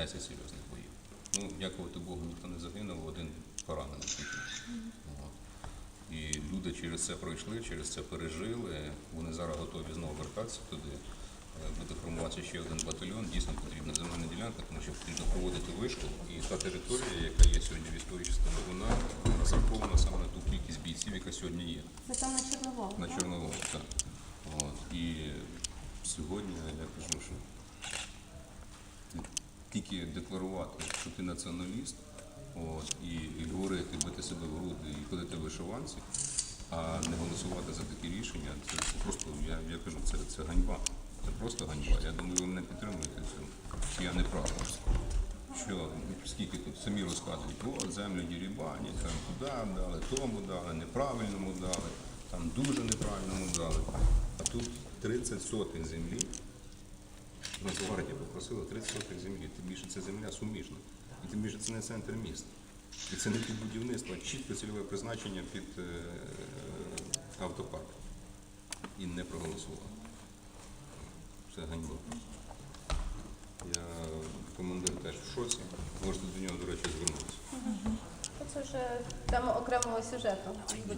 10 серйозних боїв. Ну, дякувати Богу, ніхто не загинув, один поранений тільки. І люди через це пройшли, через це пережили. Вони зараз готові знову вертатися туди. Е, Буде формуватися ще один батальйон. Дійсно потрібна земельна ділянка, тому що потрібно проводити вишку. І та територія, яка є сьогодні в військовій частині, вона розрахована саме на ту кількість бійців, яка сьогодні є. Це там на Чорновому. На так? Так. От. І сьогодні я кажу, що тільки декларувати, що ти націоналіст, от, і, і говорити, бити себе в груди і ходити в вишиванці, а не голосувати за такі рішення, це, просто, я, я кажу, це, це ганьба. Це просто ганьба. Я думаю, ви мене підтримуєте. Чи я не прав. Що скільки тут самі розказують, о, землю дірібані, там туди дали, тому дали, неправильному дали, там дуже неправильному дали. А тут 30 сотень землі. Нацгвардія попросила 30 сотень землі. Тим більше це земля суміжна. І тим більше це не центр міста. І це не під будівництво, а чітко цільове призначення під е, автопарк. І не проголосували. Це ганьба. Я командир теж в шоці. Можете до нього, до речі, звернутися. Це вже тема окремого сюжету. Я